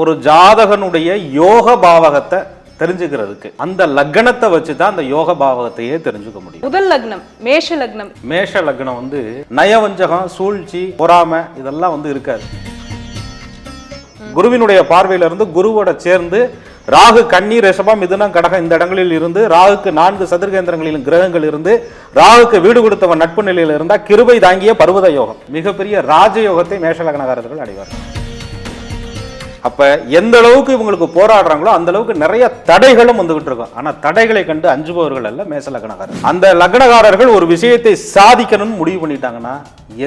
ஒரு ஜாதகனுடைய யோக பாவகத்தை தெரிஞ்சுக்கிறதுக்கு. அந்த லக்னத்தை வச்சு தான் அந்த யோக பாவகத்தையே தெரிஞ்சுக்க முடியும். முதல் லக்னம் மேஷ லக்னம். மேஷ லக்னம் வந்து நயவஞ்சகம் சூழ்ச்சி பொறாமை இதெல்லாம் வந்து இருக்காது. குருவினுடைய பார்வையில இருந்து குருவோட சேர்ந்து ராகு கன்னி ரிஷபம் மிதுனம் கடகம் இந்த இடங்களில் இருந்து ராகுக்கு நான்கு சதுர்கேந்திரங்களிலும் கிரகங்கள் இருந்து ராகுக்கு வீடு கொடுத்தவன் நட்பு நிலையில் இருந்தா கிருபை தாங்கிய பர்வத யோகம். மிகப்பெரிய ராஜயோகத்தை மேஷ லக்னகாரர்கள் அடைவார் அப்ப எந்த அளவுக்கு இவங்களுக்கு போராடுறாங்களோ அந்த அளவுக்கு நிறைய தடைகளும் வந்துகிட்டு இருக்கும். ஆனா தடைகளை கண்டு அஞ்சுபவர்கள் அல்ல மேச லக்னகாரர் அந்த லக்னகாரர்கள் ஒரு விஷயத்தை சாதிக்கணும்னு முடிவு பண்ணிட்டாங்கன்னா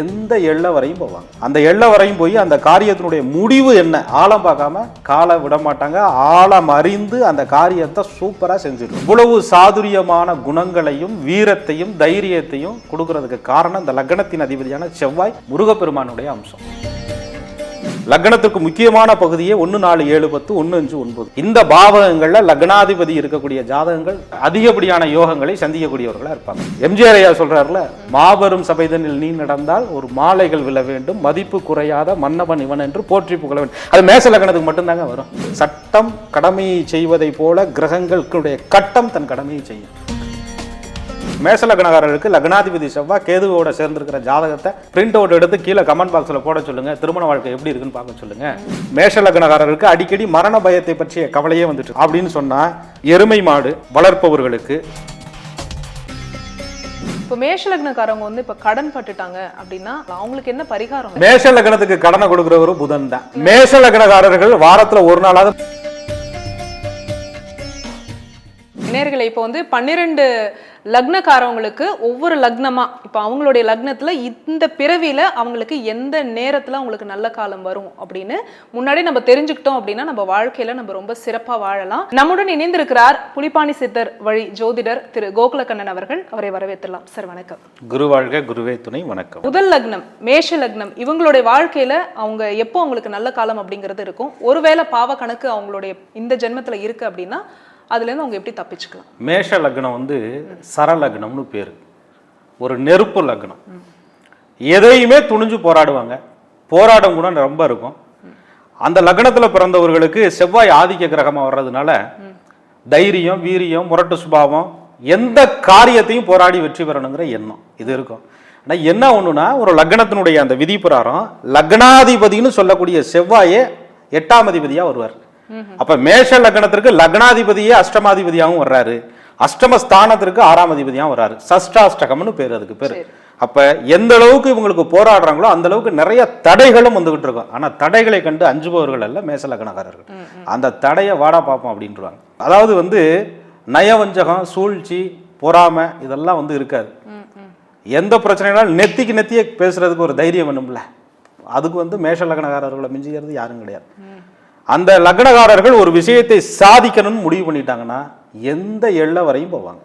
எந்த எல்லை வரையும் போவாங்க. அந்த எல்லை வரையும் போய் அந்த காரியத்தினுடைய முடிவு என்ன? ஆழம் பார்க்காம காலை விட மாட்டாங்க. ஆழம் அறிந்து அந்த காரியத்தை சூப்பரா செஞ்சிடும் இவ்வளவு சாதுரியமான குணங்களையும் வீரத்தையும் தைரியத்தையும் கொடுக்கறதுக்கு காரணம் இந்த லக்னத்தின் அதிபதியான செவ்வாய் முருகப்பெருமானுடைய அம்சம். லக்னத்துக்கு முக்கியமான பகுதியே ஒன்று நாலு ஏழு பத்து ஒன்று அஞ்சு ஒன்பது. இந்த பாவகங்களில் லக்னாதிபதி இருக்கக்கூடிய ஜாதகங்கள் அதிகப்படியான யோகங்களை சந்திக்கக்கூடியவர்களா இருப்பாங்க. எம்ஜிஆர் ஐயா சொல்றாருல மாபெரும் சபைதனில் நீ நடந்தால் ஒரு மாலைகள் விழ வேண்டும் மதிப்பு குறையாத மன்னவன் இவன் என்று போற்றி புகழ வேண்டும். அது மேச லக்னத்துக்கு மட்டும்தாங்க வரும். சட்டம் கடமையை செய்வதை போல கிரகங்களுடைய கட்டம் தன் கடமையை செய்யும். மேச லக்னகாரர்களுக்கு லக்னாதிபதி செவ்வாய் கேதுவோட சேர்ந்திருக்கிற ஜாதகத்தை பிரிண்ட் அவுட் எடுத்து கீழே கமெண்ட் பாக்ஸில் போட சொல்லுங்க. திருமண வாழ்க்கை எப்படி இருக்குன்னு பார்க்க சொல்லுங்க. மேஷ லக்னகாரருக்கு அடிக்கடி மரண பயத்தை பற்றிய கவலையே வந்துட்டு அப்படின்னு சொன்னா எருமை மாடு வளர்ப்பவர்களுக்கு இப்போ மேஷ லக்னக்காரவங்க வந்து இப்ப கடன் பட்டுட்டாங்க அப்படின்னா அவங்களுக்கு என்ன பரிகாரம்? மேஷ லக்னத்துக்கு கடனை கொடுக்கிறவரு புதன் தான். மேஷ லக்னகாரர்கள் வாரத்துல ஒரு நாளாவது நேர்களை இப்போ வந்து பன்னிரெண்டு லக்னக்காரவங்களுக்கு ஒவ்வொரு லக்னமா இப்போ அவங்களுடைய லக்னத்துல இந்த பிறவியில அவங்களுக்கு எந்த நேரத்துல அவங்களுக்கு நல்ல காலம் வரும் அப்படின்னு முன்னாடி நம்ம தெரிஞ்சுக்கிட்டோம் அப்படின்னா நம்ம வாழ்க்கையில நம்ம ரொம்ப சிறப்பா வாழலாம். நம்முடன் இணைந்திருக்கிறார் புலிப்பாணி சித்தர் வழி ஜோதிடர் திரு கோகுலக்கண்ணன் அவர்கள். அவரை வரவேற்றலாம் சார் வணக்கம். குரு வாழ்க குருவே துணை வணக்கம். முதல் லக்னம் மேஷ லக்னம் இவங்களுடைய வாழ்க்கையில அவங்க எப்போ அவங்களுக்கு நல்ல காலம் அப்படிங்கிறது இருக்கும். ஒருவேளை பாவ கணக்கு அவங்களுடைய இந்த ஜென்மத்துல இருக்கு அப்படின்னா அதுலேருந்து அவங்க எப்படி தப்பிச்சுக்கலாம்? மேஷ லக்னம் வந்து சர லக்னம்னு பேர். ஒரு நெருப்பு லக்னம். எதையுமே துணிஞ்சு போராடுவாங்க. போராடும் கூட ரொம்ப இருக்கும். அந்த லக்னத்தில் பிறந்தவர்களுக்கு செவ்வாய் ஆதிக்க கிரகமாக வர்றதுனால தைரியம் வீரியம் முரட்டு சுபாவம் எந்த காரியத்தையும் போராடி வெற்றி பெறணுங்கிற எண்ணம். இது இருக்கும். ஆனால் என்ன ஒன்றுனா ஒரு லக்னத்தினுடைய அந்த விதி பிரகாரம் லக்னாதிபதினு சொல்லக்கூடிய செவ்வாயே எட்டாம் அதிபதியாக வருவார். அப்ப மேஷ லக்னத்திற்கு லக்னாதிபதியே அஷ்டமாதிபதியாகவும் வர்றாரு. அஷ்டம ஸ்தானத்திற்கு ஆறாம் அதிபதியாகவும் வர்றாரு. சஷ்டாஷ்டகம்னு பேர் அதுக்கு பேர். அப்ப எந்த அளவுக்கு இவங்களுக்கு போராடுறாங்களோ அந்த அளவுக்கு நிறைய தடைகளும் வந்துகிட்டு இருக்கும். ஆனா தடைகளை கண்டு அஞ்சுபவர்கள் அல்ல மேச லக்னக்காரர்கள். அந்த தடையை வாடா பார்ப்போம் அப்படின்றாங்க. அதாவது வந்து நயவஞ்சகம் சூழ்ச்சி பொறாமை இதெல்லாம் வந்து இருக்காது. எந்த பிரச்சனைனாலும் நெத்திக்கு நெத்தியே பேசுறதுக்கு ஒரு தைரியம் வேணும்ல. அதுக்கு வந்து மேஷ லக்னக்காரர்களை மிஞ்சுகிறது யாரும் கிடையாது. அந்த லக்னக்காரர்கள் ஒரு விஷயத்தை சாதிக்கணும்னு முடிவு பண்ணிட்டாங்கன்னா எந்த எல்லை வரையும் போவாங்க.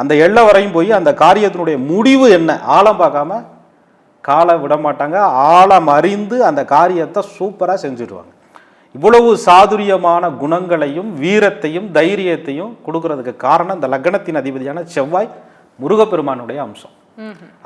அந்த எல்லை வரையும் போய் அந்த காரியத்தினுடைய முடிவு என்ன? ஆழம் பார்க்காம காலை விட மாட்டாங்க. ஆழம் அறிந்து அந்த காரியத்தை சூப்பராக செஞ்சுடுவாங்க. இவ்வளவு சாதுரியமான குணங்களையும் வீரத்தையும் தைரியத்தையும் கொடுக்கறதுக்கு காரணம் இந்த லக்னத்தின் அதிபதியான செவ்வாய் முருகப்பெருமானுடைய அம்சம்.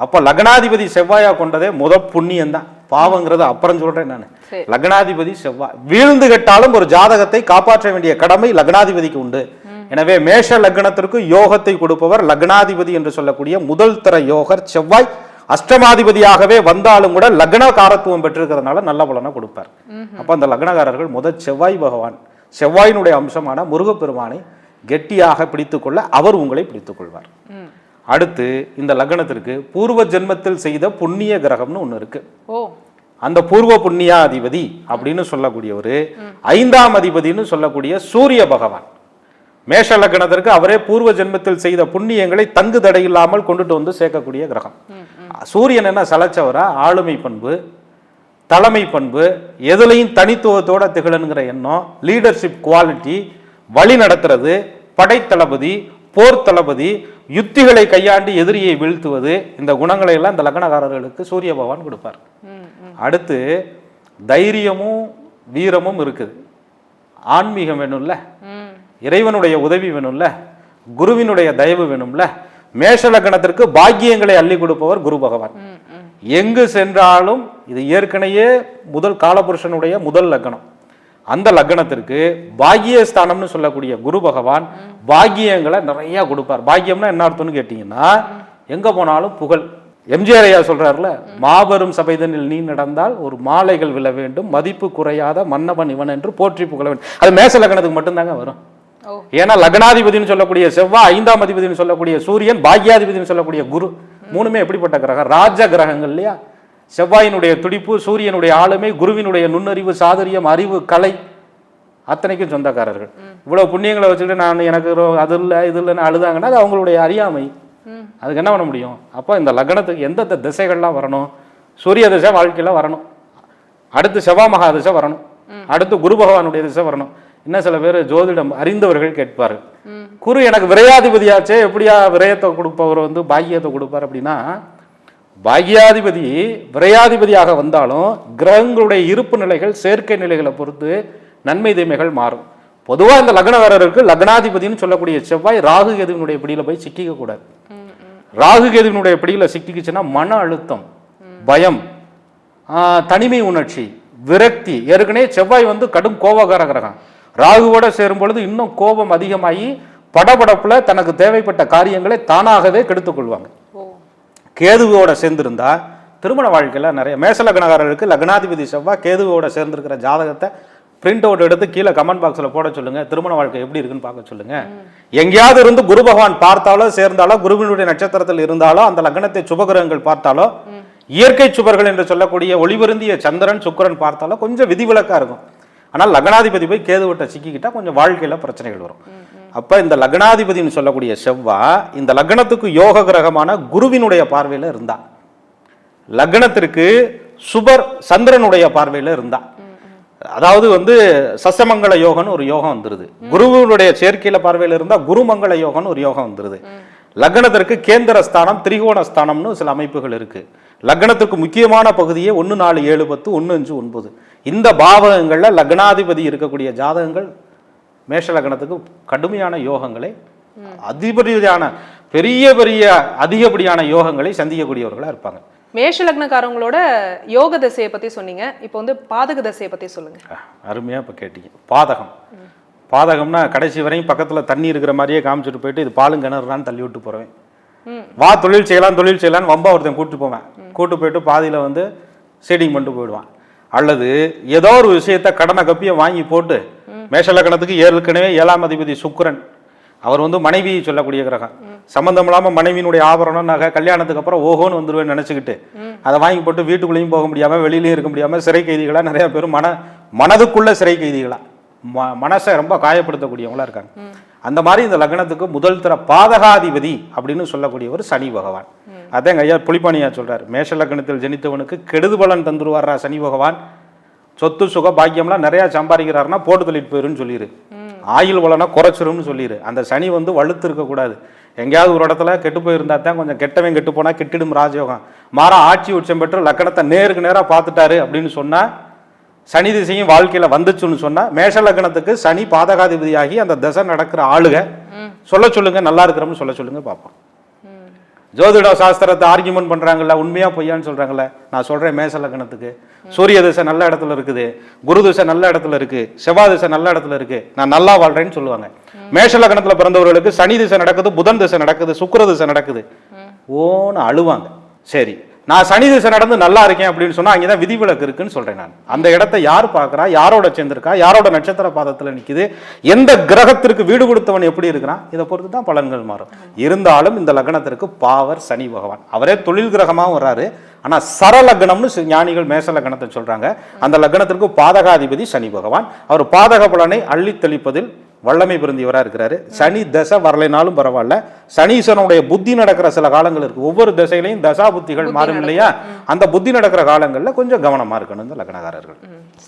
அப்ப லக்னாதிபதி செவ்வாயா கொண்டதே முத புண்ணியம் தான் பாவங்கிறது அப்புறம் சொல்றேன் நான். லக்னாதிபதி செவ்வாய் வீழ்ந்து கெட்டாலும் ஒரு ஜாதகத்தை காப்பாற்ற வேண்டிய கடமை லக்னாதிபதிக்கு உண்டு. எனவே மேஷ லக்னத்திற்கு யோகத்தை கொடுப்பவர் லக்னாதிபதி என்று சொல்லக்கூடிய முதல் தர யோகர் செவ்வாய். அஷ்டமாதிபதியாகவே வந்தாலும் கூட லக்ன காரத்துவம் பெற்றிருக்கிறதுனால நல்ல பலனை கொடுப்பார். அப்ப அந்த லக்னகாரர்கள் முதல் செவ்வாய் பகவான். செவ்வாயினுடைய அம்சமான முருகப்பெருமானை கெட்டியாக பிடித்துக்கொள்ள அவர் உங்களை பிடித்துக் கொள்வார் ம். அடுத்து இந்த லக்னத்திற்கு பூர்வ ஜென்மத்தில் செய்த புண்ணிய கிரகம்னு ஒண்ணு இருக்கு. ஓ. அந்த பூர்வ புண்ணியாதிபதி அப்படின்னு சொல்லக்கூடியவர் ஐந்தாம் அதிபதின்னு சொல்லக்கூடிய சூரிய பகவான். மேஷ லக்னத்திற்கு அவரே பூர்வ ஜென்மத்தில் செய்த புண்ணியங்களை தங்கு தடையில்லாமல் கொண்டுட்டு வந்து சேர்க்கக்கூடிய கிரகம். சூரியன் என்ன சலைச்சவரா? ஆளுமை பண்பு தலைமை பண்பு எதுலையும் தனித்துவத்தோட திகழனுங்கிற எண்ணம் லீடர்ஷிப் குவாலிட்டி வழி நடத்துறது படைத்தளபதி போர் தளபதி யுத்திகளை கையாண்டு எதிரியை வீழ்த்துவது இந்த குணங்களை எல்லாம் இந்த லக்னகாரர்களுக்கு சூரிய பகவான் கொடுப்பார். அடுத்து தைரியமும் வீரமும் இருக்குது. ஆன்மீகம் வேணும்ல? இறைவனுடைய உதவி வேணும்ல? குருவினுடைய தயவு வேணும்ல? மேஷ லக்னத்திற்கு பாக்கியங்களை அள்ளி கொடுப்பவர் குரு பகவான். எங்கு சென்றாலும் இது ஏற்கனவே முதல் காலபுருஷனுடைய முதல் லக்னம். அந்த லக்னத்திற்கு பாக்கியஸ்தானம்னு சொல்லக்கூடிய குரு பகவான் பாக்கியங்களை நிறைய கொடுப்பார். பாக்கியம்னா என்ன அர்த்தம்னு கேட்டீங்கன்னா எங்க போனாலும் புகழ். எம்ஜிஆர் ஐயா சொல்றாருல மாபெரும் சபைதனில் நீ நடந்தால் ஒரு மாலைகள் விழ வேண்டும் மதிப்பு குறையாத மன்னவன் இவன் என்று போற்றி புகழ வேண்டும். அது மேச லக்னத்துக்கு மட்டும்தாங்க வரும். ஏன்னா லக்னாதிபதினு சொல்லக்கூடிய செவ்வாய் ஐந்தாம் அதிபதினு சொல்லக்கூடிய சூரியன் பாக்யாதிபதினு சொல்லக்கூடிய குரு மூணுமே எப்படிப்பட்ட கிரகம்? ராஜ கிரகங்கள் இல்லையா? செவ்வாயினுடைய துடிப்பு சூரியனுடைய ஆளுமை குருவினுடைய நுண்ணறிவு சாதுரியம் அறிவு கலை அத்தனைக்கும் சொந்தக்காரர்கள். இவ்வளவு புண்ணியங்களை வச்சுக்கிட்டு நான் எனக்கு அது இல்லை இது இல்லைன்னு அழுதாங்கன்னா அது அவங்களுடைய அறியாமை. அதுக்கு என்ன பண்ண முடியும்? அப்போ இந்த லக்னத்துக்கு எந்தெந்த திசைகள்லாம் வரணும்? சூரிய திசை வாழ்க்கையில வரணும். அடுத்து செவ்வாய் மகா திசை வரணும். அடுத்து குரு பகவானுடைய திசை வரணும். இன்னும் சில பேர் ஜோதிடம் அறிந்தவர்கள் கேட்பார்கள் ம். குரு எனக்கு விரையாதிபதியாச்சே எப்படியா விரயத்தை கொடுப்பவர் வந்து பாக்கியத்தை கொடுப்பார் அப்படின்னா பாகியாதிபதி விரையாதிபதியாக வந்தாலும் கிரகங்களுடைய இருப்பு நிலைகள் சேர்க்கை நிலைகளை பொறுத்து நன்மை தீமைகள் மாறும். பொதுவாக இந்த லக்னகாரருக்கு லக்னாதிபதினு சொல்லக்கூடிய செவ்வாய் ராகு கேதுவினுடைய பிடியில் போய் சிக்கிக்க கூடாது. ராகு கேதுவினுடைய பிடியில் சிக்கிக்குச்சுன்னா மன அழுத்தம் பயம் தனிமை உணர்ச்சி விரக்தி. ஏற்கனவே செவ்வாய் வந்து கடும் கோபகார கிரகம். ராகுவோட சேரும் பொழுது இன்னும் கோபம் அதிகமாகி படபடப்பில் தனக்கு தேவைப்பட்ட காரியங்களை தானாகவே கெடுத்துக் கொள்வாங்க. கேதுவோட சேர்ந்திருந்தா திருமண வாழ்க்கையில நிறைய மேச லக்னகாரர்களுக்கு லக்னாதிபதி செவ்வாய் கேதுவோட சேர்ந்திருக்கிற ஜாதகத்தை பிரிண்ட் அவுட் எடுத்து கீழே கமெண்ட் பாக்ஸ்ல போட சொல்லுங்க. திருமண வாழ்க்கை எப்படி இருக்குன்னு பார்க்க சொல்லுங்க. எங்கேயாவது இருந்து குரு பகவான் பார்த்தாலோ சேர்ந்தாலோ குருவினுடைய நட்சத்திரத்தில் இருந்தாலோ அந்த லக்னத்தை சுபகிரகங்கள் பார்த்தாலோ இயற்கை சுபர்கள் என்று சொல்லக்கூடிய ஒளிபருந்திய சந்திரன் சுக்கிரன் பார்த்தாலோ கொஞ்சம் விதிவிலக்கா இருக்கும். ஆனால் லக்னாதிபதி போய் கேதுவட்டை சிக்கிக்கிட்டா கொஞ்சம் வாழ்க்கையில பிரச்சனைகள் வரும். அப்ப இந்த லக்னாதிபதினு சொல்லக்கூடிய செவ்வா இந்த லக்னத்துக்கு யோக கிரகமான குருவினுடைய பார்வையில இருந்தா. லக்னத்திற்கு சுபர் சந்திரனுடைய பார்வையில இருந்தா. அதாவது வந்து சசமங்கல யோகம்னு ஒரு யோகம் வந்துருது. குருவினுடைய சேர்க்கையில பார்வையில இருந்தா குருமங்கள யோகம்னு ஒரு யோகம் வந்துருது. லக்னத்திற்கு கேந்திர ஸ்தானம் திரிகோண ஸ்தானம்னு சில அமைப்புகள் இருக்கு. லக்னத்திற்கு முக்கியமான பகுதியே ஒன்று நாலு ஏழு பத்து ஒன்று அஞ்சு ஒன்பது. இந்த பாவகங்களில் லக்னாதிபதி இருக்கக்கூடிய ஜாதகங்கள் மேஷ லக்னத்துக்கு கடுமையான யோகங்களை அதிபதியான பெரிய பெரிய அதிகப்படியான யோகங்களை சந்திக்கக்கூடியவர்களா இருப்பாங்க. மேஷ லக்னக்காரங்களோட யோக திசையை பத்தி சொன்னீங்க. இப்போ வந்து பாதக திசையை பத்தி சொல்லுங்க. அஹ், அருமையா இப்ப கேட்டீங்க. பாதகம். பாதகம்னா கடைசி வரையும் பக்கத்துல தண்ணி இருக்கிற மாதிரியே காமிச்சிட்டு போயிட்டு இது பாலும் கிணறுறான்னு தள்ளி விட்டு போறேன் ம். வா தொழில் செய்யலாம் தொழில் செய்யலாம்னு வம்பா ஒருத்தன் கூட்டு போவேன். கூட்டு போயிட்டு பாதியில வந்து சீடிங் பண்ணிட்டு போயிடுவான். அல்லது ஏதோ ஒரு விஷயத்த கடனை கப்பிய வாங்கி போட்டு மேஷலக்கணத்துக்கு ஏற்கனவே ஏழாம் அதிபதி சுக்கரன். அவர் வந்து மனைவி சொல்லக்கூடிய கிரகம். சம்பந்தம் இல்லாமல் மனைவியினுடைய ஆபரணம் நகை கல்யாணத்துக்கு அப்புறம் ஓஹோன்னு வந்துருவேன்னு நினச்சிக்கிட்டு அதை வாங்கி போட்டு வீட்டுக்குள்ளேயும் போக முடியாம வெளியிலையும் இருக்க முடியாம சிறை கைதிகளாக நிறைய பேர் மன மனதுக்குள்ள சிறை கைதிகளா. ம- மனசை ரொம்ப காயப்படுத்தக்கூடியவங்களா இருக்காங்க. அந்த மாதிரி இந்த லக்னத்துக்கு முதல் தர பாதகாதிபதி அப்படின்னு சொல்லக்கூடியவர் சனி பகவான். அதான் ஐயா புலிப்பானியா சொல்றாரு மேஷ லக்னத்தில் ஜனித்தவனுக்கு கெடுது பலன் தந்துருவாரா சனி பகவான். சொத்து சுக பாக்கியம்லாம் நிறைய சம்பாதிக்கிறாருன்னா போட்டு தள்ளிட்டு போயிருன்னு சொல்லிடு ஆயுள் வளனா குறைச்சிரும்னு சொல்லிடு அந்த சனி வந்து வலுத்து இருக்கக்கூடாது. எங்கேயாவது ஒரு இடத்துல கெட்டு போயிருந்தா தான் கொஞ்சம் கெட்டவன் கெட்டு போனா கெட்டிடும் ராஜயோகம். மாறா ஆட்சி உச்சம் பெற்று லக்கணத்தை நேருக்கு நேரா பார்த்துட்டாரு அப்படின்னு சொன்னா சனி திசையும் வாழ்க்கையில வந்துச்சுன்னு சொன்னா மேஷ லக்னத்துக்கு சனி பாதகாதிபதியாகி அந்த தசை நடக்கிற ஆளுக சொல்ல சொல்லுங்க நல்லா இருக்கிறோம்னு சொல்ல சொல்லுங்க பார்ப்போம். ஜோதிட சாஸ்திரத்தை ஆர்கியூமெண்ட் பண்றாங்கல்ல உண்மையா பொய்யான்னு சொல்றாங்கல்ல. நான் சொல்றேன் மேச லக்னத்துக்கு சூரிய திசை நல்ல இடத்துல இருக்குது குரு திசை நல்ல இடத்துல இருக்கு செவ்வாய் திசை நல்ல இடத்துல இருக்கு நான் நல்லா வாழ்றேன்னு சொல்லுவாங்க. மேஷ லக்னத்துல பிறந்தவர்களுக்கு சனி திசை நடக்குது புதன் திசை நடக்குது சுக்கிர திசை நடக்குது. ஓன்னு அழுவாங்க. சரி நான் சனி திசை நடந்து நல்லா இருக்கேன் அப்படின்னு சொன்னா அங்கதான் விதிவிலக்கு இருக்குன்னு சொல்றேன் நான். அந்த இடத்தை யார் பார்க்குறா? யாரோட சேர்ந்திருக்கா? யாரோட நட்சத்திர பாதத்தில் நிற்கிது எந்த கிரகத்திற்கு வீடு கொடுத்தவன் எப்படி இருக்கிறான்? இதை பொறுத்து தான் பலன்கள் மாறும். இருந்தாலும் இந்த லக்னத்திற்கு பாவர் சனி பகவான். அவரே தொழில் கிரகமாகவும் வர்றாரு. ஆனால் சரலக்னம்னு ஞானிகள் மேச லக்னத்தை சொல்றாங்க. அந்த லக்னத்திற்கு பாதகாதிபதி சனி பகவான். அவர் பாதக பலனை அள்ளி தெளிப்பதில் வல்லமை பொருந்தியவரா இருக்கிறாரு. சனி தசை வரலைனாலும் பரவாயில்ல. சனீஸ்வரனுடைய புத்தி நடக்கிற சில காலங்கள் இருக்கு. ஒவ்வொரு திசையிலையும் தசா புத்திகள் மாறும் இல்லையா? அந்த புத்தி நடக்கிற காலங்கள்ல கொஞ்சம் கவனமா இருக்கணும் இந்த லக்னகாரர்கள்.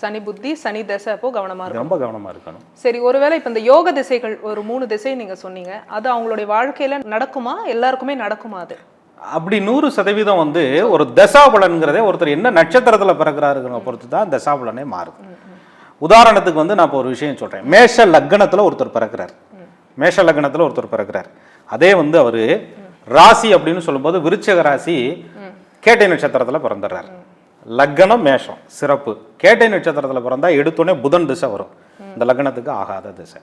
சனி புத்தி சனி தசை அப்போ கவனமா இருக்கும் ரொம்ப கவனமா இருக்கணும். சரி ஒருவேளை இப்ப இந்த யோக திசைகள் ஒரு மூணு திசை நீங்க சொன்னீங்க. அது அவங்களுடைய வாழ்க்கையில நடக்குமா? எல்லாருக்குமே நடக்குமா அது? அப்படி நூறு சதவீதம் வந்து ஒரு தசாபலன்கிறதே ஒருத்தர் என்ன நட்சத்திரத்துல பிறக்கிறாருங்கிற பொறுத்து தான் தசாபலனே மாறுது. உதாரணத்துக்கு வந்து நான் இப்போ ஒரு விஷயம் சொல்கிறேன் மேஷ லக்னத்தில் ஒருத்தர் பிறக்கிறார். மேஷ லக்னத்தில் ஒருத்தர் பிறக்கிறார். அதே வந்து அவர் ராசி அப்படின்னு சொல்லும்போது விருச்சக ராசி கேட்டை நட்சத்திரத்தில் பிறந்துடுறார். லக்னம் மேஷம் சிறப்பு. கேட்டை நட்சத்திரத்தில் பிறந்தால் எடுத்தோடனே புதன் திசை வரும். இந்த லக்னத்துக்கு ஆகாத திசை.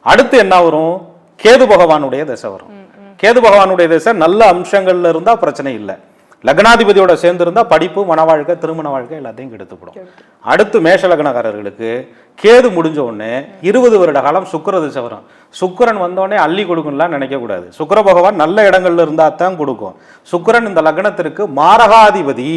அடுத்து என்ன வரும்? கேது பகவானுடைய திசை வரும். கேது பகவானுடைய திசை நல்ல அம்சங்கள்ல இருந்தால் பிரச்சனை இல்லை. லக்னாதிபதியோட சேர்ந்து இருந்தா படிப்பு மன வாழ்க்கை திருமண வாழ்க்கை எல்லாத்தையும் கெடுத்துப்படும். அடுத்து மேஷ லக்னக்காரர்களுக்கு கேது முடிஞ்ச உடனே இருபது வருட காலம் சுக்கிர திசை வரும். சுக்கிரன் வந்த உடனே அள்ளி கொடுக்கும்லாம் நினைக்க கூடாது சுக்கிர பகவான் நல்ல இடங்கள்ல இருந்தா தான் கொடுக்கும். சுக்கிரன் இந்த லக்னத்திற்கு மாரகாதிபதி.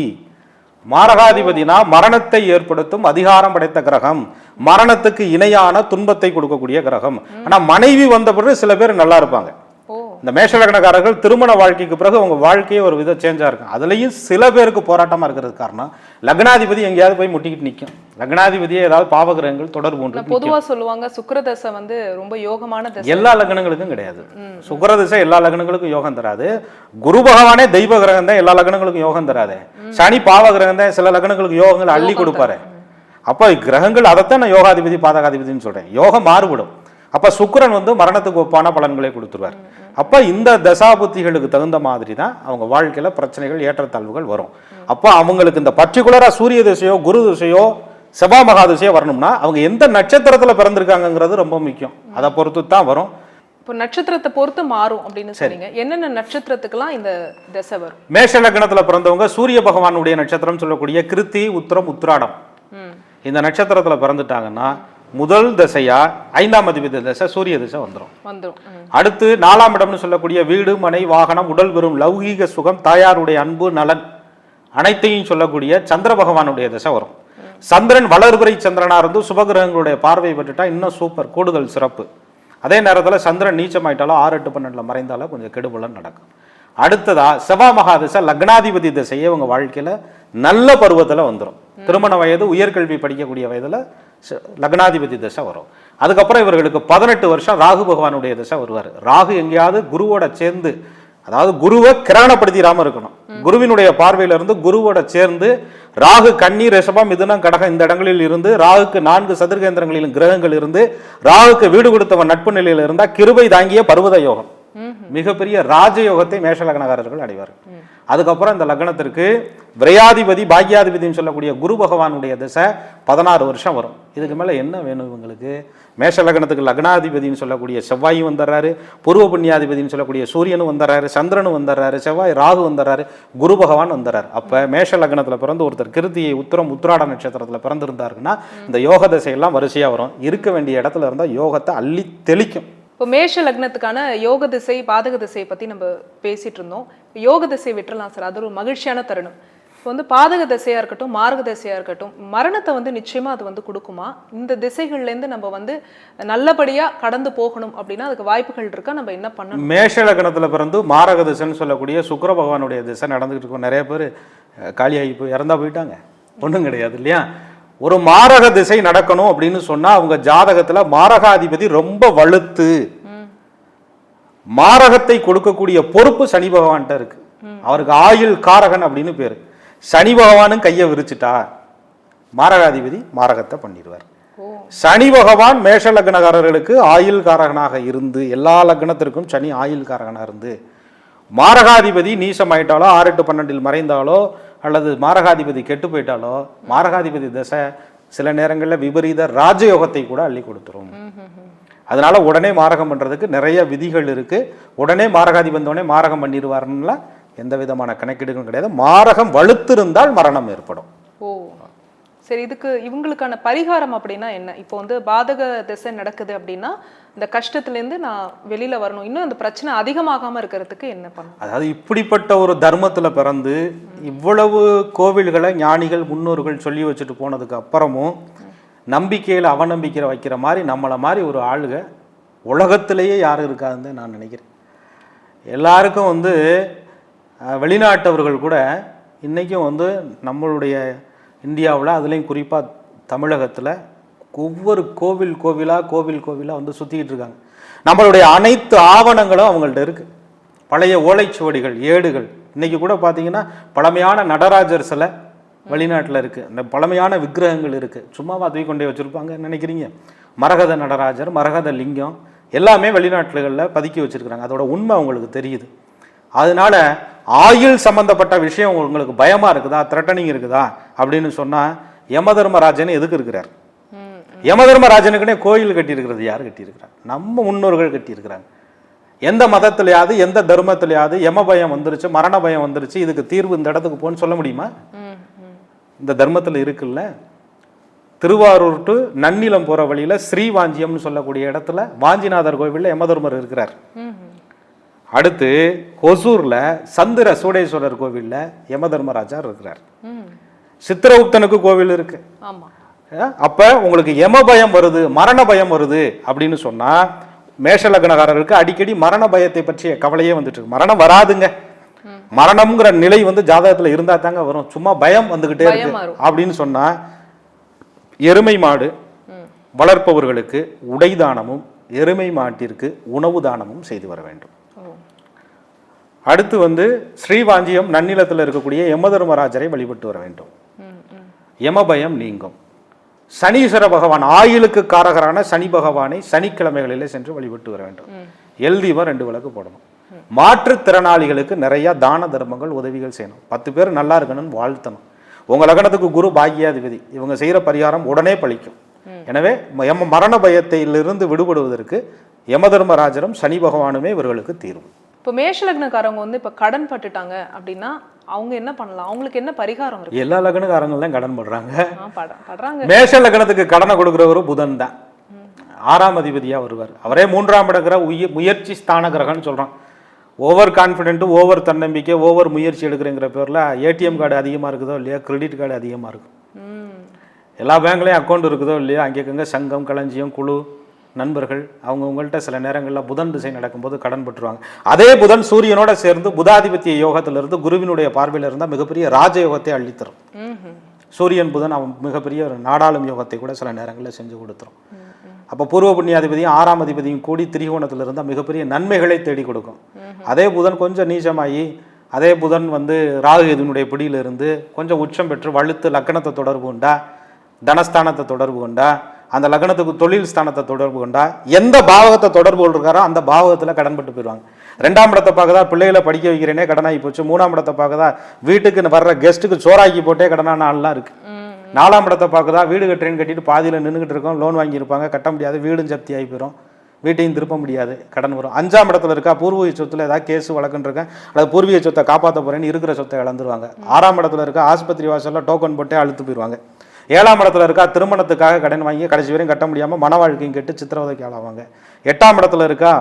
மாரகாதிபதினா மரணத்தை ஏற்படுத்தும் அதிகாரம் படைத்த கிரகம். மரணத்துக்கு இணையான துன்பத்தை கொடுக்கக்கூடிய கிரகம். ஆனா மனைவி வந்த பிறகு சில பேர் நல்லா இருப்பாங்க. இந்த மேஷலக்னக்காரர்கள் திருமண வாழ்க்கைக்கு பிறகு அவங்க வாழ்க்கையே ஒரு வித சேஞ்சா இருக்கும். அதுலயும் சில பேருக்கு போராட்டமா இருக்கிறது காரணம் லக்னாதிபதி எங்கேயாவது போய் முட்டிக்கிட்டு நிற்கும் லக்னாதிபதியே ஏதாவது பாவகிரகங்கள் தொடர்பு உண்டு பொதுவா சொல்லுவாங்க சுக்கிரதசை வந்து ரொம்ப யோகமான தசை. எல்லா லக்னங்களுக்கும் கிடையாது. சுக்கிர திசை எல்லா லக்னங்களுக்கும் யோகம் தராது. குரு பகவானே தெய்வ கிரகம் தான் எல்லா லக்னங்களுக்கும் யோகம் தராது. சனி பாவ கிரகம் தான் சில லக்னங்களுக்கு யோகங்கள் அள்ளி கொடுப்பாரு. அப்ப கிரகங்கள் அதைத்தான் நான் யோகாதிபதி பாதகாதிபதினு சொல்றேன். யோகம் மாறுபடும். அப்ப சுக்கிரன் வந்து மரணத்துக்கு ஒப்பான பலன்களை கொடுத்துருவார். அப்ப இந்த தசாபுத்திகளுக்கு தகுந்த மாதிரி தான் அவங்க வாழ்க்கையில பிரச்சனைகள் ஏற்றத்தாழ்வுகள் வரும். அப்ப அவங்களுக்கு இந்த பர்டிகுலரா சூரிய திசையோ குரு திசையோ செவ்வாய் மகாதிசையோ வரணும்னா அவங்க எந்த நட்சத்திரத்துல பிறந்திருக்காங்கங்கிறது ரொம்ப முக்கியம். அதை பொறுத்து தான் வரும். இப்போ நட்சத்திரத்தை பொறுத்து மாறும் அப்படின்னு சொன்னீங்க. என்னென்ன நட்சத்திரத்துக்கெல்லாம் இந்த தசை வரும்? மேஷ லக்னத்துல பிறந்தவங்க சூரிய பகவானுடைய நட்சத்திரம் சொல்லக்கூடிய கிருத்தி உத்திரம் உத்திராடம். ம். இந்த நட்சத்திரத்துல பிறந்துட்டாங்கன்னா முதல் திசையா ஐந்தாம் அதிபதி திசை சூரிய திசை வந்துடும் வந்துரும். ம். அடுத்து நாலாம் இடம்னு சொல்லக்கூடிய வீடு மனை வாகனம் உடல் பெறும் லௌகீக சுகம் தாயாருடைய அன்பு நலன் அனைத்தையும் சொல்லக்கூடிய சந்திர பகவானுடைய திசை வரும். சந்திரன் வளர்பிறை சந்திரனா இருந்து சுபகிரகங்களுடைய பார்வை பெற்றுட்டா இன்னும் சூப்பர் கூடுதல் சிறப்பு. அதே நேரத்துல சந்திரன் நீச்சமாயிட்டாலோ ஆறு எட்டு பன்னெண்டுல மறைந்தாலோ கொஞ்சம் கெடுபலன் நடக்கும். அடுத்ததா செவ்வாய் மகாதிசை லக்னாதிபதி திசையே உங்க வாழ்க்கையில நல்ல பருவத்துல வந்துடும் திருமண வயது உயர்கல்வி படிக்கக்கூடிய வயதுல லக்னாதிபதி திசை வரும். அதுக்கப்புறம் இவர்களுக்கு பதினெட்டு வருஷம் ராகு பகவானுடைய திசை வருவார். ராகு எங்கேயாவது குருவோட சேர்ந்து அதாவது குருவை கிரகணப்படுத்திடாம இருக்கணும். குருவினுடைய பார்வையில இருந்து குருவோட சேர்ந்து ராகு கன்னி ரிஷபம் மிதுனம் கடகம் இந்த இடங்களில் இருந்து ராகுக்கு நான்கு சதுர்கேந்திரங்களிலும் கிரகங்கள் இருந்து ராகுக்கு வீடு கொடுத்தவன் நட்பு நிலையில இருந்தா கிருபை தாங்கிய பர்வத யோகம். மிகப்பெரிய ராஜயோகத்தை மேஷ அடைவார் அதுக்கப்புறம் இந்த லக்னத்திற்கு விரையாதிபதி பாக்யாதிபதினு சொல்லக்கூடிய குரு பகவானுடைய திசை பதினாறு வருஷம் வரும். இதுக்கு மேல என்ன வேணும் இவங்களுக்கு? மேஷ லக்னத்துக்கு லக்னாதிபதினு சொல்லக்கூடிய செவ்வாயும் வந்துடுறாரு பூர்வ புண்ணியாதிபதினு சொல்லக்கூடிய சூரியனும் வந்துடுறாரு சந்திரனும் வந்துடுறாரு செவ்வாய் ராகு வந்துடுறாரு குரு பகவான் வந்துடுறாரு. அப்ப மேஷ லக்னத்துல பிறந்து ஒருத்தர் கிருத்தியை உத்தரம் உத்திராட நட்சத்திரத்துல பிறந்திருந்தாருன்னா இந்த யோக திசையெல்லாம் வரிசையா வரும். இருக்க வேண்டிய இடத்துல இருந்தா யோகத்தை அள்ளி தெளிக்கும். இப்போ மேஷ லக்னத்துக்கான யோக திசை பாதக திசையை பற்றி நம்ம பேசிகிட்டு இருந்தோம். யோக திசை விட்டுறலாம் சார். அது ஒரு மகிழ்ச்சியான தருணம். இப்போ வந்து பாதக திசையாக இருக்கட்டும் மார்க திசையாக இருக்கட்டும் மரணத்தை வந்து நிச்சயமாக அது வந்து கொடுக்குமா? இந்த திசைகள்லேருந்து நம்ம வந்து நல்லபடியாக கடந்து போகணும் அப்படின்னா அதுக்கு வாய்ப்புகள் இருக்கா? நம்ம என்ன பண்ணணும்? மேஷ லக்னத்தில் பிறந்து மாரக திசைன்னு சொல்லக்கூடிய சுக்கர பகவானுடைய திசை நடந்துகிட்டு இருக்கும் நிறைய பேர் காலியாகி போய் இறந்தா போயிட்டாங்க. ஒன்றும் கிடையாது இல்லையா? ஒரு மாரக திசை நடக்கணும் அப்படின்னு சொன்னா அவங்க ஜாதகத்துல மாரகாதிபதி ரொம்ப வலுத்து. மாரகத்தை கொடுக்கக்கூடிய பொறுப்பு சனி பகவான்கிட்ட இருக்கு. அவருக்கு ஆயுள் காரகன் அப்படின்னு பேரு. சனி பகவானும் கையை விரிச்சிட்டா மாரகாதிபதி மாரகத்தை பண்ணிடுவார். சனி பகவான் மேஷ லக்னக்காரர்களுக்கு ஆயுள் காரகனாக இருந்து எல்லா லக்னத்திற்கும் சனி ஆயுள் காரகனாக இருந்து மாரகாதிபதி நீசமாயிட்டாலோ ஆறு எட்டு பன்னெண்டில் மறைந்தாலோ அல்லது மாரகாதிபதி கெட்டு போயிட்டாலோ மாரகாதிபதி தசை சில நேரங்களில் விபரீத ராஜயோகத்தை கூட அள்ளி கொடுத்துரும். அதனால உடனே மாரகம் பண்ணுறதுக்கு நிறைய விதிகள் இருக்கு. உடனே மாரகாதி வந்தோடனே மாரகம் பண்ணிடுவாருன்னா எந்த விதமான கணக்கீடுகளும் கிடையாது. மாரகம் வலுத்திருந்தால் மரணம் ஏற்படும். ஓ. சரி இதுக்கு இவங்களுக்கான பரிகாரம் அப்படின்னா என்ன? இப்போ வந்து பாதக திசை நடக்குது அப்படின்னா இந்த கஷ்டத்துலேருந்து நான் வெளியில் வரணும். இன்னும் அந்த பிரச்சனை அதிகமாகாமல் இருக்கிறதுக்கு என்ன பண்ணணும்? அதாவது இப்படிப்பட்ட ஒரு தர்மத்தில் பிறந்து இவ்வளவு கோவில்களை ஞானிகள் முன்னோர்கள் சொல்லி வச்சுட்டு போனதுக்கு அப்புறமும் நம்பிக்கையில் அவநம்பிக்கையில் வைக்கிற மாதிரி நம்மளை மாதிரி ஒரு ஆளுக உலகத்திலேயே யாரும் இருக்காதுன்னு நான் நினைக்கிறேன். எல்லாருக்கும் வந்து வெளிநாட்டவர்கள் கூட இன்றைக்கும் வந்து நம்மளுடைய இந்தியாவில் அதுலேயும் குறிப்பாக தமிழகத்தில் ஒவ்வொரு கோவில் கோவிலாக கோவில் கோவிலாக வந்து சுற்றிக்கிட்டு இருக்காங்க. நம்மளுடைய அனைத்து ஆவணங்களும் அவங்கள்ட்ட இருக்குது பழைய ஓலைச்சுவடிகள் ஏடுகள். இன்றைக்கி கூட பார்த்தீங்கன்னா பழமையான நடராஜர் சிலை வெளிநாட்டில் இருக்குது இந்த பழமையான விக்கிரகங்கள் இருக்குது சும்மாவா தூக்கி கொண்டே வச்சுருப்பாங்க நினைக்கிறீங்க? மரகத நடராஜர் மரகத லிங்கம் எல்லாமே வெளிநாட்டுகளில் பதுக்கி வச்சுருக்குறாங்க. அதோட உண்மை அவங்களுக்கு தெரியுது. அதனால ஆயுள் சம்பந்தப்பட்ட விஷயம் உங்களுக்கு பயமா இருக்குதா? த்ரெட்டனிங் இருக்குதா? அப்படின்னு சொன்னா யமதர்மராஜன் எதுக்கு இருக்கிறார்? யமதர்மராஜனுக்குனே கோயில் கட்டியிருக்கிறது யார் கட்டியிருக்கிறாங்க நம்ம முன்னோர்கள் கட்டியிருக்கிறாங்க. எந்த மதத்திலையாவது எந்த தர்மத்திலையாவது யம பயம் வந்துருச்சு மரண பயம் வந்துருச்சு இதுக்கு தீர்வு இந்த இடத்துக்கு போன்னு சொல்ல முடியுமா? இந்த தர்மத்தில் இருக்குல்ல. திருவாரூர் டு நன்னிலம் போற வழியில ஸ்ரீவாஞ்சியம்னு சொல்லக்கூடிய இடத்துல வாஞ்சிநாதர் கோவிலில் யமதர்மர் இருக்கிறார். அடுத்து ஒசூர்ல சந்திர சூடேஸ்வரர் கோவில்ல யமதர்மராஜா இருக்கிறார். ம். சித்திரகுப்தனுக்கு கோவில் இருக்கு. அப்ப உங்களுக்கு யம பயம் வருது மரண பயம் வருது அப்படின்னு சொன்னா மேஷ லக்னக்காரருக்கு அடிக்கடி மரண பயத்தை பற்றிய கவலையே வந்துட்டு இருக்கு. மரணம் வராதுங்க. மரணம்ங்கிற நிலை வந்து ஜாதகத்துல இருந்தா தாங்க வரும். சும்மா பயம் வந்துகிட்டே பயம் இருக்கு. அப்படின்னு சொன்னா எருமை மாடு வளர்ப்பவர்களுக்கு உடை தானமும் எருமை மாட்டிற்கு உணவு தானமும் செய்து வர வேண்டும். அடுத்து வந்து ஸ்ரீவாஞ்சியம் நன்னிலத்தில் இருக்கக்கூடிய யமதர்மராஜரை வழிபட்டு வர வேண்டும். யமபயம் நீங்கும். சனீஸ்வர பகவான் ஆயுளுக்கு காரகரான சனி பகவானை சனிக்கிழமைகளிலே சென்று வழிபட்டு வர வேண்டும். எல்தீபம் ரெண்டு விளக்கு போடணும். மாற்றுத்திறனாளிகளுக்கு நிறைய தான தர்மங்கள் உதவிகள் செய்யணும். பத்து பேர் நல்லா இருக்கணும்னு வாழ்த்தணும். உங்க லக்னத்துக்கு குரு பாக்கியாதிபதி இவங்க செய்கிற பரிகாரம் உடனே பழிக்கும். எனவே யம மரண பயத்திலிருந்து விடுபடுவதற்கு யமதர்மராஜரும் சனி பகவானுமே இவர்களுக்கு தீர்வு. இப்போ மேஷ லக்னக்காரவங்க வந்து இப்போ கடன் பட்டுட்டாங்க அப்படின்னா அவங்க என்ன பண்ணலாம்? அவங்களுக்கு என்ன பரிகாரம் இருக்கு? எல்லா லக்னக்காரங்களும் தான் கடன் படுறாங்க. படுறாங்க. மேஷ லக்னத்துக்கு கடனை கொடுக்கிறவரு புதன் தான். ஆறாம் அதிபதியா வருவார். அவரே மூன்றாம் இடங்கிற உய முயற்சி ஸ்தான கிரகம்னு சொல்றான். ஓவர் கான்ஃபிடென்ட் ஓவர் தன்னம்பிக்கை ஓவர் முயற்சி எடுக்கிறேங்கிற பேர்ல ஏடிஎம் கார்டு அதிகமா இருக்குதோ இல்லையா கிரெடிட் கார்டு அதிகமா இருக்கும். எல்லா பேங்க்லயும் அக்கௌண்ட் இருக்குதோ இல்லையா அங்கேக்கங்க சங்கம் களஞ்சியம் குழு நண்பர்கள் அவங்க உங்கள்கிட்ட சில நேரங்களில் புதன் திசை நடக்கும்போது கடன் பட்டுருவாங்க அதே புதன் சூரியனோட சேர்ந்து புதாதிபத்திய யோகத்திலிருந்து குருவினுடைய பார்வையில் இருந்தால் மிகப்பெரிய ராஜயோகத்தை அள்ளித்தரும். சூரியன் புதன் அவன் மிகப்பெரிய ஒரு நாடாளும் யோகத்தை கூட சில நேரங்களில் செஞ்சு கொடுத்துரும். அப்போ பூர்வ புண்ணியாதிபதியும் ஆறாம் அதிபதியும் கூடி திரிகோணத்தில் இருந்தால் மிகப்பெரிய நன்மைகளை தேடி கொடுக்கும். அதே புதன் கொஞ்சம் நீச்சமாகி அதே புதன் வந்து ராகு இதனுடைய பிடியிலிருந்து கொஞ்சம் உச்சம் பெற்று வலுத்து லக்கணத்தை தொடர்பு கொண்டா தனஸ்தானத்தை தொடர்பு கொண்டா அந்த லக்னத்துக்கு தொழில் ஸ்தானத்தை தொடர்பு கொண்டா எந்த பாவகத்தை தொடர்பு கொண்டிருக்காரோ அந்த பாவகத்தில் கடன்பட்டு போயிடுவாங்க. ரெண்டாம் இடத்தை பார்க்கதா பிள்ளைகளை படிக்க வைக்கிறேனே கடனாகி போச்சு மூணாம் இடத்தை பார்க்கதா வீட்டுக்கு வர்ற கெஸ்ட்டுக்கு சோறாக்கி போட்டே கடனான ஆள்லாம் இருக்கு. நாலாம் இடத்தை பார்க்கதா வீடு கட்டுறேன்னு கட்டிட்டு பாதியில் நின்றுக்கிட்டு இருக்கோம் லோன் வாங்கியிருப்பாங்க கட்ட முடியாது வீடும் ஜப்தி ஆகி போயிடும் வீட்டையும் திருப்ப முடியாது கடன் வரும். அஞ்சாம் இடத்துல இருக்கா பூர்வீக சொத்துல ஏதாவது கேஸ் வழக்குன்னு இருக்கேன் அல்லது பூர்வீக சொத்தை காப்பாற்ற போறேன்னு இருக்கிற சொத்தை இழந்துருவாங்க. ஆறாம் இடத்துல இருக்கா ஆஸ்பத்திரி வாசல்ல டோக்கன் போட்டே அழுத்து போயிடுவாங்க. ஏழாம் இடத்துல இருக்கா திருமணத்துக்காக கடன் வாங்கி கடைசி வரையும் கட்ட முடியாமல் மன வாழ்க்கையும் கெட்டு சித்திரவதைக்கு ஆளாவாங்க. எட்டாம் இடத்துல இருக்கா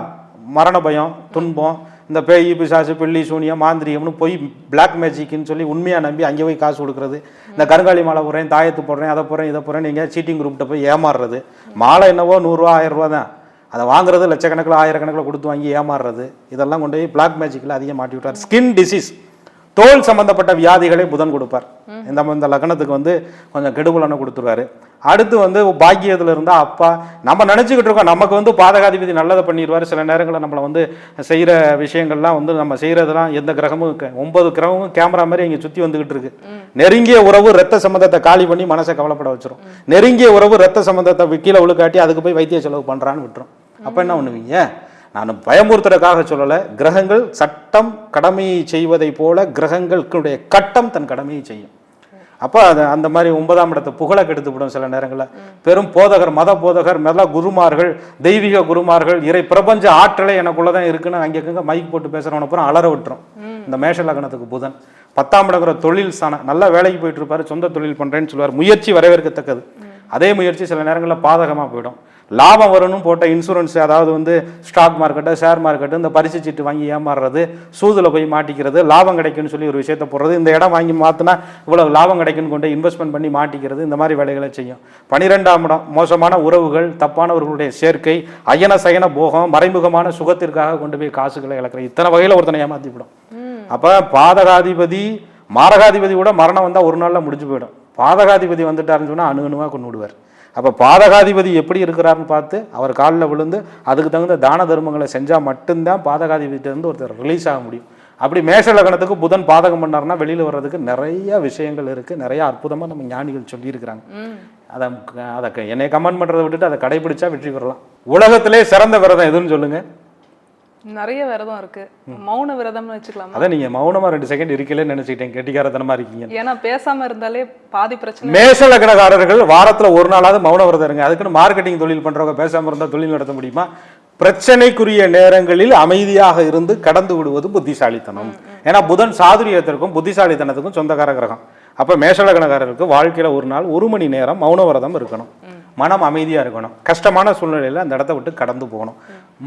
மரண பயம் துன்பம் இந்த பேய் பிசாசு பிள்ளி சூனியம் மாந்திரியம்னு போய் பிளாக் மேஜிக்னு சொல்லி உண்மையாக நம்பி அங்கே போய் காசு கொடுக்குறது. இந்த கருங்காலி மாலை போடுறேன் தாயத்து போடுறேன் அதை போடுறேன் இதை போடுறேன் நீங்கள் சீட்டிங் குரூப்கிட்ட போய் ஏமாறுறது. மாலை என்னவோ நூறுரூவா ஆயிரம் ரூபா தான். அதை வாங்குறது லட்சக்கணக்கில் ஆயிரக்கணக்கில் கொடுத்து வாங்கி ஏமாறுறது. இதெல்லாம் கொண்டு போய் பிளாக் மேஜிக்கில் அதிகம் மாட்டி விட்டார் ஸ்கின் டிசீஸ் தோல் சம்பந்தப்பட்ட வியாதிகளை புதன் கொடுப்பார். இந்த இந்த லக்னத்துக்கு வந்து கொஞ்சம் கெடுபலனை கொடுத்துருவாரு. அடுத்து வந்து பாக்கியத்தில் இருந்தால் அப்பா நம்ம நினச்சிக்கிட்டு இருக்கோம் நமக்கு வந்து பாதகாதிபதி நல்லதை பண்ணிடுவார் சில நேரங்களில் நம்மளை வந்து செய்கிற விஷயங்கள்லாம் வந்து நம்ம செய்கிறதெல்லாம் எந்த கிரகமும் ஒன்பது கிரகமும் கேமரா மாதிரி இங்கே சுற்றி வந்துக்கிட்டு இருக்கு. நெருங்கிய உறவு ரத்த சம்பந்தத்தை காலி பண்ணி மனசை கவலைப்பட வச்சிரும். நெருங்கிய உறவு ரத்த சம்பந்தத்தை கீழே விழுக்காட்டி அதுக்கு போய் வைத்திய செலவு பண்ணுறான்னு விட்டுரும். அப்போ என்ன பண்ணுவீங்க? நான் பயமுறுத்துறதுக்காக சொல்லலை. கிரகங்கள் சட்டம் கடமையை செய்வதை போல கிரகங்களுடைய கட்டம் தன் கடமையை செய்யும். அப்போ அது அந்த மாதிரி ஒன்பதாம் இடத்தை புகழை கெடுத்துவிடும் சில நேரங்களில். பெரும் போதகர் மத போதகர் மெல்ல குருமார்கள் தெய்வீக குருமார்கள் இறை பிரபஞ்ச ஆற்றலை எனக்குள்ள தான் இருக்குன்னு அங்கேங்க மைக் போட்டு பேசுகிறவன பூரா அலற விட்டுரும். இந்த மேஷ லக்னத்துக்கு புதன். பத்தாம் இடங்கிற தொழில் சாணம் நல்லா வேலைக்கு போயிட்டு இருப்பாரு சொந்த தொழில் பண்ணுறேன்னு சொல்லுவார். முயற்சி வரவேற்கத்தக்கது. அதே முயற்சி சில நேரங்களில் பாதகமாக போயிடும். லாபம் வரணும் போட்ட இன்சூரன்ஸ் அதாவது வந்து ஸ்டாக் மார்க்கெட்டு ஷேர் மார்க்கெட்டு இந்த பரிசு சீட்டு வாங்கி ஏமாறுறது சூதுல போய் மாட்டிக்கிறது லாபம் கிடைக்கும்னு சொல்லி ஒரு விஷயத்தை போடுறது இந்த இடம் வாங்கி மாற்றினா இவ்வளவு லாபம் கிடைக்கும்னு கொண்டு இன்வெஸ்ட்மெண்ட் பண்ணி மாட்டிக்கிறது இந்த மாதிரி வேலைகளை செய்யும். பனிரெண்டாம் இடம் மோசமான உறவுகள் தப்பானவர்களுடைய சேர்க்கை அயன சயன போகம் மறைமுகமான சுகத்திற்காக கொண்டு போய் காசுகளை இழக்கிற இத்தனை வகையில் ஒருத்தனை ஏமாத்தி விடும் அப்போ பாதகாதிபதி மாரகாதிபதி கூட மரணம் வந்தால் ஒரு நாளில் முடிஞ்சு போயிடும். பாதகாதிபதி வந்துட்டாருன்னு சொன்னால் அணு அணுவாக கொண்டு விடுவார். அப்போ பாதகாதிபதி எப்படி இருக்கிறாருன்னு பார்த்து அவர் காலில் விழுந்து அதுக்கு தகுந்த தான தர்மங்களை செஞ்சால் மட்டும்தான் பாதகாதிபதியிலிருந்து ஒருத்தர் ரிலீஸ் ஆக முடியும். அப்படி மேஷ லக்னத்துக்கு புதன் பாதகம் பண்ணாருன்னா வெளியில் வர்றதுக்கு நிறைய விஷயங்கள் இருக்குது நிறைய அற்புதமாக நம்ம ஞானிகள் சொல்லியிருக்கிறாங்க. அதை அதை என்னை கமெண்ட் பண்ணுறதை விட்டுட்டு அதை கடைபிடிச்சா வெற்றி பெறலாம். உலகத்திலே சிறந்த விரதம் எதுன்னு சொல்லுங்க. நிறைய விரதம் இருக்கு. மௌன விரதம்னு வச்சுக்கலாமா? அதான் நீங்க மௌனமா ரெண்டு செகண்ட் இருக்கலன்னு நினைச்சிட்டேன். கெட்டிக்காரத்தனமா இருக்கீங்க. ஏன்னா பேசாம இருந்தாலே பாதி பிரச்சனை. மேஷ லக்னக்காரர்கள் வாரத்துல ஒரு நாளாவது மௌன விரதம் இருங்க. அதுக்குன்னு மார்க்கெட்டிங் தொழில் பண்றவங்க பேசாம இருந்தா தொழில் நடத்த முடியுமா? பிரச்சனைக்குரிய நேரங்களில் அமைதியாக இருந்து கடந்து விடுவது புத்திசாலித்தனம். ஏன்னா புதன் சாதுரியத்திற்கும் புத்திசாலித்தனத்துக்கும் சொந்தக்கார கிரகம். அப்ப மேஷ லக்னக்காரருக்கு வாழ்க்கையில ஒரு நாள் ஒரு மணி நேரம் மௌன விரதம் இருக்கணும். மனம் அமைதியாக இருக்கணும். கஷ்டமான சூழ்நிலையில் அந்த இடத்த விட்டு கடந்து போகணும்.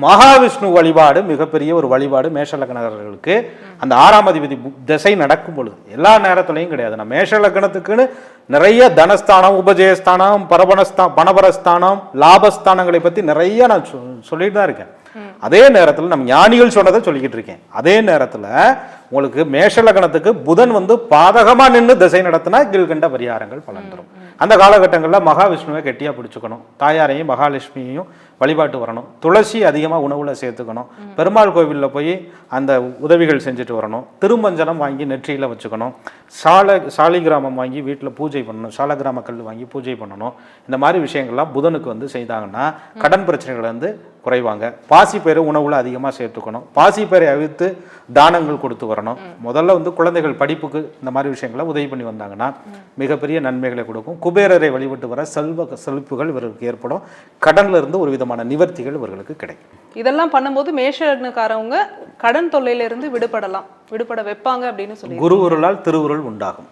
மகாவிஷ்ணு வழிபாடு மிகப்பெரிய ஒரு வழிபாடு மேஷலக்கணர்களுக்கு அந்த ஆறாம் அதிபதி திசை நடக்கும் பொழுது எல்லா நேரத்துலையும் கிடையாது. நான் மேஷலக்கணத்துக்குன்னு நிறைய தனஸ்தானம் உபஜயஸ்தானம் பரபணஸ்தா பணபரஸ்தானம் லாபஸ்தானங்களை பற்றி நிறைய நான் சொ- சொல்லிட்டு தான் இருக்கேன். அதே நேரத்தில் நம்ம ஞானிகள் சொன்னதை சொல்லிக்கிட்டு இருக்கேன். அதே நேரத்தில் உங்களுக்கு மேஷலக்கணத்துக்கு புதன் வந்து பாதகமாக நின்று திசை நடத்தினா கீழ்கண்ட பரிகாரங்கள் பலன் தரும். அந்த காலகட்டங்களில் மகாவிஷ்ணுவை கெட்டியா பிடிச்சுக்கணும். தாயாரையும் மகாலட்சுமியையும் வழிபாட்டு வரணும். துளசி அதிகமாக உணவுல சேர்த்துக்கணும். பெருமாள் கோவிலில் போய் அந்த உதவிகள் செஞ்சுட்டு வரணும். திருமஞ்சனம் வாங்கி நெற்றியில வச்சுக்கணும். சால சாலிகிராமம் வாங்கி வீட்டில் பூஜை பண்ணணும். சாலகிராம கல் வாங்கி பூஜை பண்ணணும். இந்த மாதிரி விஷயங்கள்லாம் புதனுக்கு வந்து செய்தாங்கன்னா கடன் பிரச்சனைகள் வந்து குறைவாங்க. பாசிப்பயிறு உணவுல அதிகமாக சேர்த்துக்கணும். பாசிப்பயிரை அவித்து தானங்கள் கொடுத்து வரணும். முதல்ல வந்து குழந்தைகள் படிப்புக்கு இந்த மாதிரி விஷயங்களை உதவி பண்ணி வந்தாங்கன்னா மிகப்பெரிய நன்மைகளை கொடுக்கும். குபேரரை வழிபட்டு வர செல்வ செழிப்புகள் இவர்களுக்கு ஏற்படும். கடன்ல இருந்து ஒரு விதமான நிவர்த்திகள் இவர்களுக்கு கிடைக்கும். இதெல்லாம் பண்ணும்போது மேஷ லக்னக்காரவங்க கடன் தொல்லையில இருந்து விடுபடலாம். விடுபட வைப்பாங்க அப்படின்னு சொல்லி குரு உருளால் திருவுருள் உண்டாகும்.